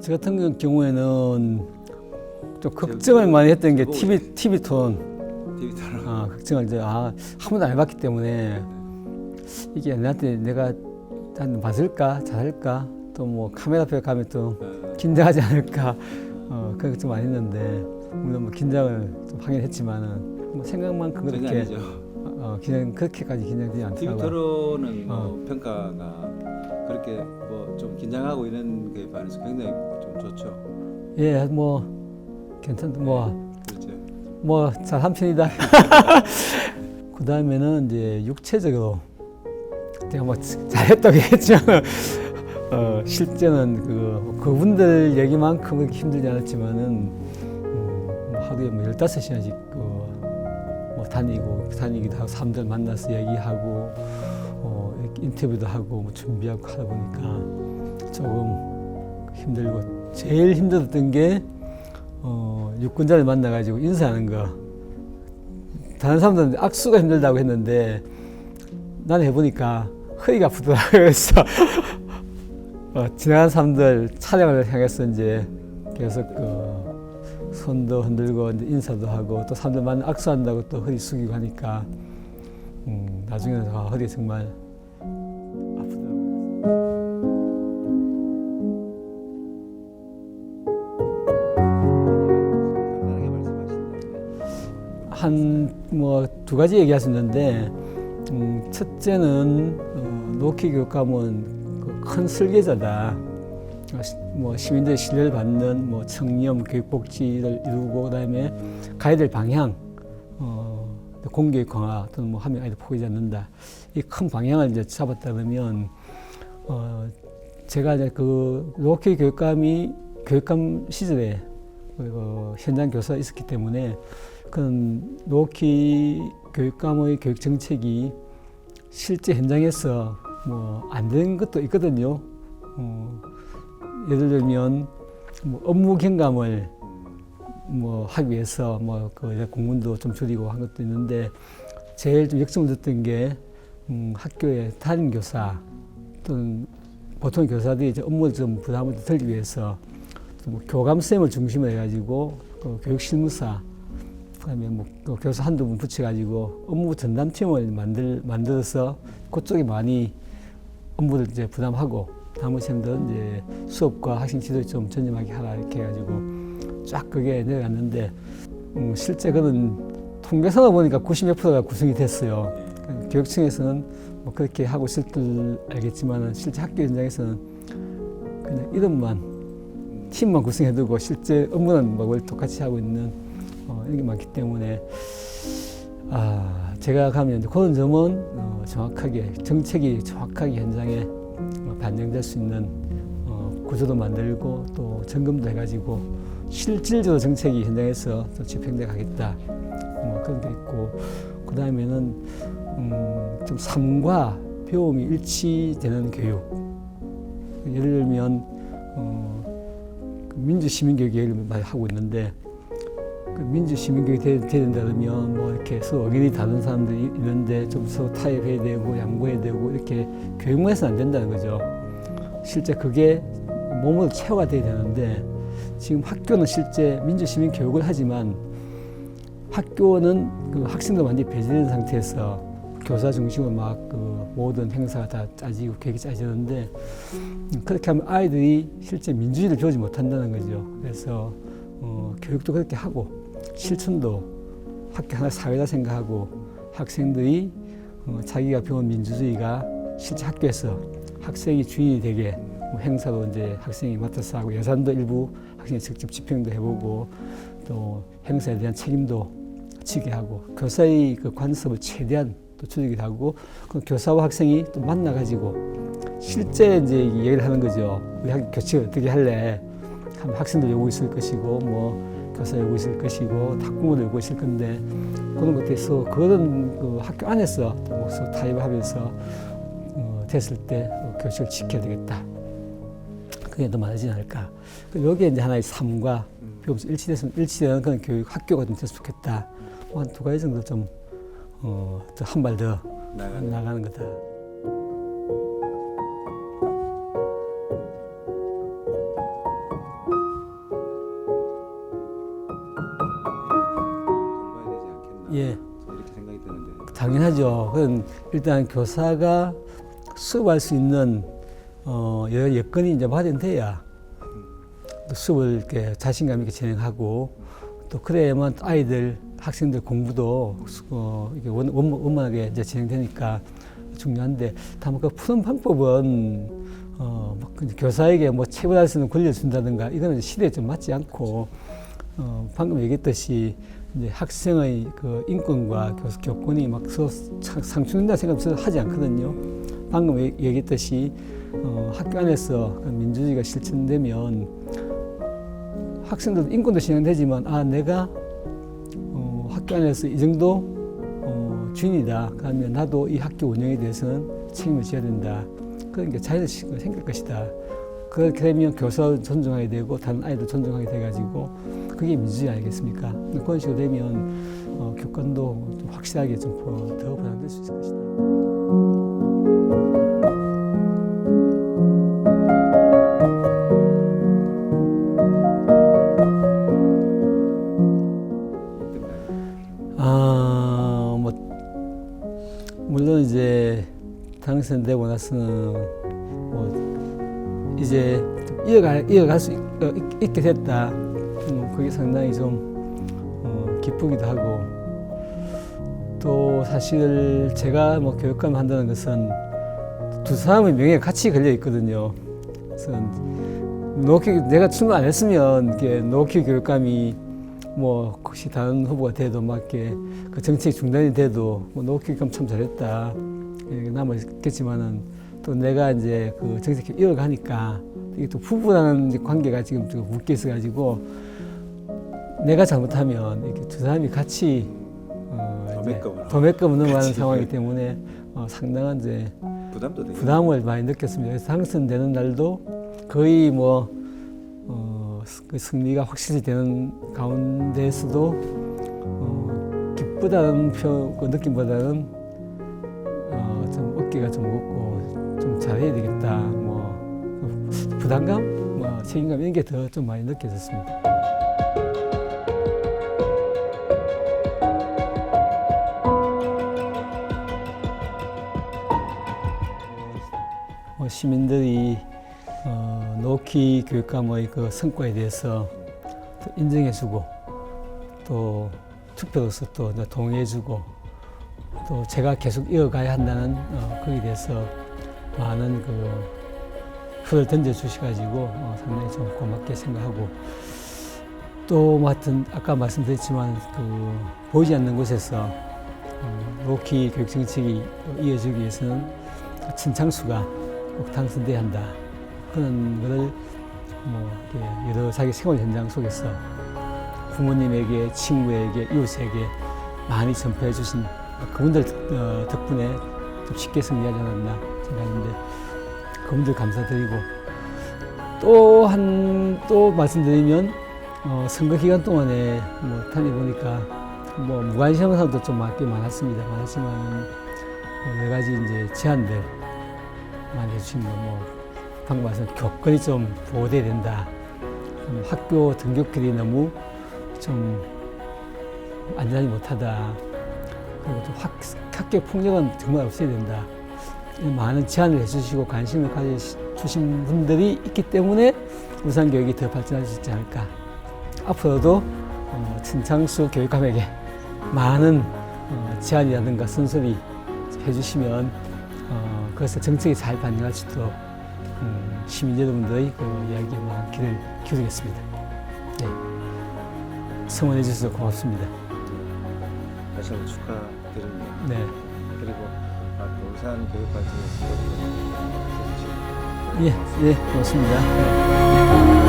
저 같은 경우에는 좀 걱정을 많이 했던 게 TV TV 톤. 데이터로 아, 걱정을 이제 아, 한 번도 안 해봤기 때문에 이게 나한테 내가 한 맞을까 잘할까 또 뭐 카메라 앞에 가면 또 어, 긴장하지 않을까 어, 그런 걱정 많이 했는데 물론 뭐 긴장을 좀 하긴 했지만은 뭐 생각만큼 그렇게 아니죠. 어, 어, 긴장 그렇게까지 긴장되지 TV 않더라고요. 토론은 뭐 어. 평가가 그렇게 뭐 좀 긴장하고 이런 게 반해서 굉장히 좀 좋죠. 예, 뭐 괜찮다. 뭐 그렇죠. 뭐 잘 한 편이다. 그 다음에는 이제 육체적으로 내가 뭐 잘했다고 했지만 어, 실제는 그 그분들 얘기만큼 그렇게 힘들지 않았지만은 음, 뭐 하루에 뭐 15시간씩 그뭐 다니고 다니기도 하고 사람들 만나서 얘기하고 어, 인터뷰도 하고 뭐 준비하고 하다 보니까 조금 힘들고 제일 힘들었던 게 어, 유권자를 만나가지고 인사하는 거. 다른 사람들은 악수가 힘들다고 했는데 나는 해보니까 허리가 아프더라고요. 그래서 어, 지나가는 사람들 차량을 향해서 이제 계속 그 손도 흔들고 인사도 하고 또 사람들 만나 악수한다고 또 허리 숙이고 하니까 음, 나중에는 아, 허리 정말 두 가지 있는데 음, 첫째는 어, 노키 교육감은 그 큰 설계자다. 어, 시- 뭐 시민들의 신뢰를 받는 뭐 청렴 교육복지를 이루고 그다음에 가야 될 방향 어, 공교육 강화 또는 뭐 하면 아이들 포기하지 않는다. 이 큰 방향을 이제 잡았다 그러면 어, 제가 이제 그 노키 교육감이 교육감 시절에 그 현장 교사 있었기 때문에 그런 노키 교육감의 교육 정책이 실제 현장에서 뭐 안 되는 것도 있거든요. 어, 예를 들면 뭐 업무 경감을 뭐 하기 위해서 뭐그 공문도 좀 줄이고 한 것도 있는데 제일 좀 뒀던 게 음, 학교의 담임 교사 또는 보통 교사들이 이제 업무 좀 부담을 덜기 위해서 뭐 교감 쌤을 중심으로 해가지고 그 교육 실무사 그다음에 뭐그 교사 한두 분 붙여가지고 업무 전담팀을 만들 만들어서 그쪽이 많이 업무를 이제 부담하고 나머지들은 이제 수업과 학생 지도에 좀 전념하게 하라 이렇게 해가지고 쫙 그게 내려갔는데 음, 실제 그는 통계상을 보니까 90몇 프로가 구성이 됐어요. 그 교육청에서는 뭐 그렇게 하고 있을 줄 알겠지만은 실제 학교 현장에서는 그냥 이름만 팀만 구성해두고 실제 업무는 뭐 똑같이 하고 있는 어, 이런 게 많기 때문에 아 제가 가면 그런 점은 어, 정확하게 정책이 정확하게 현장에 어, 반영될 수 있는 어, 구조도 만들고 또 점검도 해가지고 실질적으로 정책이 현장에서 또 집행돼 가겠다. 뭐 그런 게 있고 그 다음에는 음, 좀 삶과 배움이 일치되는 교육. 예를 들면 어, 그 민주 시민 교육 얘기를 많이 하고 있는데 그 민주 시민 교육이 돼야, 돼야 된다 그러면 뭐 이렇게 서로 의견이 다른 사람들이 있는데 좀 서로 타협해야 되고 양보해야 되고 이렇게 교육만 해서는 안 된다는 거죠. 실제 그게 몸으로 체화가 돼야 되는데 지금 학교는 실제 민주 시민 교육을 하지만 학교는 그 학생들 완전히 배제된 상태에서 교사 중심으로 막 그 모든 행사가 다 짜지고 계획이 짜지는데 음, 그렇게 하면 아이들이 실제 민주주의를 배우지 못한다는 거죠. 그래서 어, 교육도 그렇게 하고 실천도 학교 하나 사회다 생각하고 학생들이 어, 자기가 배운 민주주의가 실제 학교에서 학생이 주인이 되게 뭐 행사도 이제 학생이 맡아서 하고 예산도 일부 학생이 직접 집행도 해보고 또 행사에 대한 책임도 지게 하고 교사의 그 관습을 최대한 또 줄이기도 하고 그 교사와 학생이 또 만나가지고 실제 이제 얘기를 하는 거죠. 우리 학 교칙을 어떻게 할래? 하면 학생들 요구 있을 것이고 뭐 교사 요구 있을 것이고 학부모도 요구 있을 건데 그런 것들에서 그런 그 학교 안에서 또 서로 타협하면서 어, 됐을 때 어, 교칙을 지켜야 되겠다. 그게 더 많아지지 않을까. 그 여기에 이제 하나의 삶과 배우면서 일치됐으면 일치되는 그런 교육 학교가 좀 됐으면 좋겠다. 뭐 한두 가지 정도 좀 어, 한발 더 나가는 나가는 거다. 예. 이렇게 생각이 드는데 당연하죠. 그건 일단 교사가 수업할 수 있는 어, 여러 여건이 이제 마련돼야 또 수업을 이렇게 자신감 있게 진행하고 또 그래야만 아이들 학생들 공부도 수- 어, 이게 원, 원, 원만하게 이제 진행되니까 중요한데 다만 그 푸는 방법은 어, 교사에게 뭐 체벌할 수 있는 권리를 준다든가 이거는 시대에 좀 맞지 않고 어, 방금 얘기했듯이 이제 학생의 그 인권과 교수 교권이 막 상충된다 생각 저는 하지 않거든요. 방금 얘- 얘기했듯이 어, 학교 안에서 그 민주주의가 실천되면 학생들도 인권도 진행되지만 아 내가 어, 학교 안에서 이 정도 어, 주인이다. 그러면 나도 이 학교 운영에 대해서는 책임을 져야 된다. 게 자연스럽게 생길 것이다. 그렇게 되면 교사 존중하게 되고 다른 아이들 존중하게 돼가지고 그게 민주주의 아니겠습니까? 그런 식으로 되면 어, 교권도 좀 확실하게 좀더 보완될 수 있을 것이다. 아, 뭐 당선되고 나서는 뭐 이제 좀 이어갈 이어갈 수 있, 어, 있- 있게 됐다. 음, 그게 상당히 좀 어, 기쁘기도 하고 또 사실 제가 뭐 교육감 한다는 것은 두 사람의 명예가 같이 걸려 있거든요. 그래서 노키 내가 출마 안 했으면 이게 노키 교육감이 뭐 혹시 다른 후보가 돼도 막 이렇게 그 정책 중단이 돼도 뭐 노키감 참 잘했다 이렇게 남아 있겠지만은 또 내가 이제 그 정책 이어가니까 이게 또 부부라는 관계가 지금 좀 묶여 있어가지고 내가 잘못하면 이렇게 두 사람이 같이 어 도매금으로. 넘어가는 같이. 상황이기 때문에 어 상당한 이제 부담도 부담을 많이 느꼈습니다. 그래서 당선되는 날도 거의 뭐 어, 그 승리가 확실히 되는 가운데서도 어, 기쁘다는 표, 그 느낌보다는 어, 좀 어깨가 좀 무겁고 좀 잘해야 되겠다. 뭐 부담감, 뭐 책임감 이런 게 더 좀 많이 느껴졌습니다. 어, 시민들이 어, 노키 교육감의 그 성과에 대해서 또 인정해주고 또 투표로서 또 동의해주고 또 제가 계속 이어가야 한다는 어, 거기에 대해서 많은 그 표를 던져주셔가지고 어, 상당히 좀 고맙게 생각하고 또뭐 하여튼 아까 말씀드렸지만 그 보이지 않는 곳에서 음, 노키 교육 정책이 이어지기 위해서는 진창수가 꼭 당선돼야 한다. 그런 것을 뭐 여러 자기 생활 현장 속에서 부모님에게, 친구에게, 이웃에게 많이 전파해 주신 그분들 어, 덕분에 좀 쉽게 승리하지 않았나 생각하는데 그분들 감사드리고 또한또 말씀드리면 어, 선거 기간 동안에 뭐 다녀보니까 뭐 무관심한 사람도 좀 많게 많았습니다. 많았지만 뭐 여러 가지 이제 제안들 많이 해주신 거, 뭐, 방금 말씀 교권이 좀 보호돼야 된다. 음, 학교 등교길이 너무 좀 안전하지 못하다. 그리고 또 학, 학교 폭력은 정말 없어야 된다. 많은 제안을 해주시고 관심을 가져주신 분들이 있기 때문에 우산 교육이 더 발전할 수 있지 않을까. 앞으로도 어, 진창수 교육감에게 많은 어, 제안이라든가 선소리 해주시면 어, 그것을 정책에 잘 반영할 수 있도록 음, 시민 여러분들의 그 이야기에 많은 귀를 기울이겠습니다. 네. 성원해 주셔서 고맙습니다. 다시 한번 축하드립니다. 네. 그리고 우산 교육 발전에 예, 예, 고맙습니다. 네.